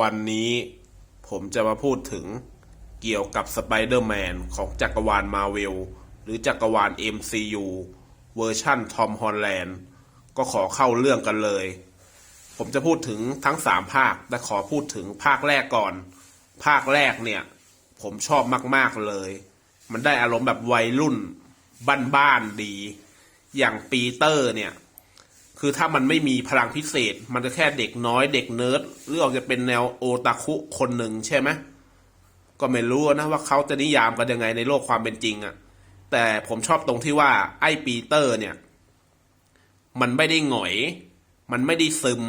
วันนี้ผมจะมาพูดถึงเกี่ยวกับสไปเดอร์แมนของจักรวาลมาเวลหรือจักรวาล MCU เวอร์ชั่นทอมฮอลแลนด์ก็ขอเข้าเรื่องกันเลย ผมจะพูดถึงทั้งสามภาค แต่ขอพูดถึงภาคแรกก่อน ภาคแรกเนี่ย ผมชอบมาก ๆ เลย มันได้อารมณ์แบบวัยรุ่นบ้านๆดี อย่างปีเตอร์เนี่ย คือถ้ามันไม่มีพลังพิเศษ มันจะแค่เด็กน้อยเด็กเนิร์ดหรือออกจะเป็นแนวโอตาคุคนหนึ่งใช่ไหมก็ไม่รู้นะว่าเขาจะนิยามกันยังไงในโลกความเป็นจริงอะ่ะแต่ผมชอบตรงที่ว่าไอ้ปีเตอร์เนี่ย มันไม่ได้หงอย มันไม่ได้ซึม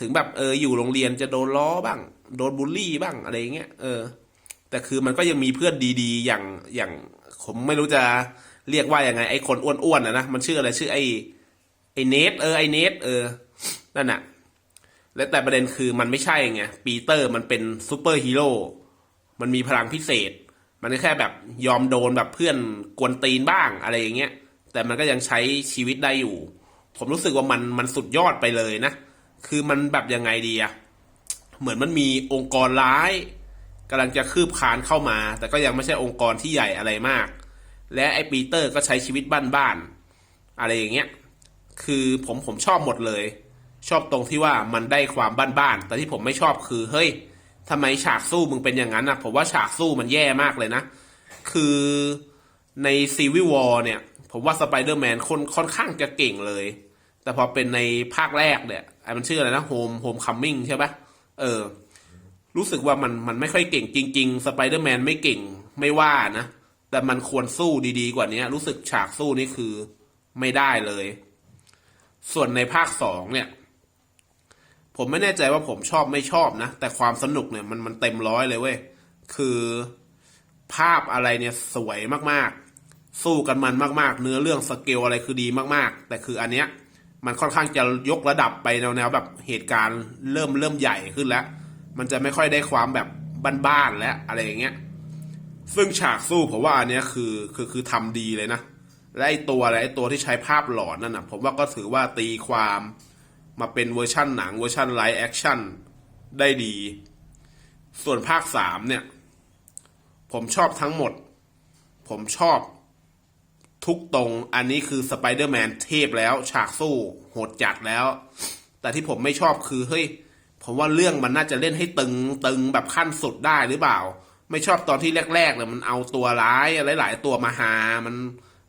ถึงแบบเอออยู่โรงเรียนจะโดนล้อบ้าง โดนบูลลี่บ้างอะไรเงี้ยเออ แต่คือมันก็ยังมีเพื่อนดีๆ อย่างอย่าง ผมไม่รู้จะเรียกว่ายังไง ไอ้คนอ้วนๆนะนะมันชื่ออะไรชื่อไอ้ ไอเนทเออไอเนทเออนั่นน่ะและแต่ประเด็นคือมันไม่ใช่ไงปีเตอร์มันเป็นซูเปอร์ฮีโร่มันมีพลังพิเศษ มันก็แค่แบบยอมโดนแบบเพื่อนกวนตีนบ้างอะไรอย่างเงี้ย แต่มันก็ยังใช้ชีวิตได้อยู่ ผมรู้สึกว่ามันมันสุดยอดไปเลยนะ คือมันแบบยังไงดีอะเหมือนมันมีองค์กรร้ายกำลังจะคืบคลานเข้ามา แต่ก็ยังไม่ใช่องค์กรที่ใหญ่อะไรมาก และไอ้ปีเตอร์ก็ใช้ชีวิตบ้านๆอะไรอย่างเงี้ย คือผมผมชอบหมดเลย ชอบตรงที่ว่ามันได้ความบ้านๆแต่ที่ผมไม่ชอบคือเฮ้ยทำไมฉากสู้มึงเป็นอย่างนั้นนะผมว่าฉากสู้มันแย่มากเลยนะ คือในซีวิวอร์เนี่ย ผมว่าสไปเดอร์แมนคนค่อนข้างจะเก่งเลย แต่พอเป็นในภาคแรกเนี่ยไอ้มันชื่ออะไรนะโฮมโฮมคัมมิ่งใช่ปะเออ รู้สึกว่ามันมันไม่ค่อยเก่งจริง ๆ สไปเดอร์แมนไม่เก่งไม่ว่านะ แต่มันควรสู้ดีๆกว่านี้รู้สึกฉากสู้นี่คือไม่ได้เลย ส่วนในภาคสองเนี่ย ผมไม่แน่ใจว่าผมชอบไม่ชอบนะ แต่ความสนุกเนี่ยมันมันเต็มร้อยเลยเว้ย คือภาพอะไรเนี่ยสวยมากๆ สู้กันมันมากๆ เนื้อเรื่องสเกลอะไรคือดีมากๆ แต่คืออันเนี้ยมันค่อนข้างจะยกระดับไปแนวๆแบบเหตุการณ์เริ่มเริ่มใหญ่ขึ้นแล้ว มันจะไม่ค่อยได้ความแบบบ้านๆแล้วอะไรอย่างเงี้ย ซึ่งฉากสู้ผมว่าอันเนี้ยคือคือคือทำดีเลยนะ และไอตัวอะไรไอตัวที่ใช้ภาพหลอนนั่นนะผมว่าก็ถือว่าตีความมาเป็นเวอร์ชั่นหนังเวอร์ชั่นไลฟ์แอคชั่นได้ดี ส่วนภาคสามเนี่ย ผมชอบทั้งหมด ผมชอบทุกตรงอันนี้คือสไปเดอร์แมนเทพแล้ว ฉากสู้โหดจัดแล้ว แต่ที่ผมไม่ชอบคือเฮ้ยผมว่าเรื่องมันน่าจะเล่นให้ตึงตึงแบบขั้นสุดได้หรือเปล่า ไม่ชอบตอนที่แรกๆเลยมันเอาตัวร้ายหลาย ๆ ตัวมาหามัน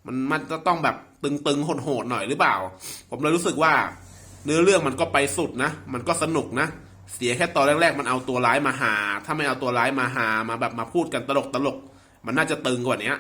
มันมันจะต้องแบบตึงๆโหดๆหน่อยหรือเปล่า ผมเลยรู้สึกว่า เนื้อเรื่องมันก็ไปสุดนะ มันก็สนุกนะ เสียแค่ตอนแรก ๆ มันเอาตัวร้ายมาหา ถ้าไม่เอาตัวร้ายมาหามาแบบมาพูดกันตลกตลกๆมันน่าจะตึงกว่านี้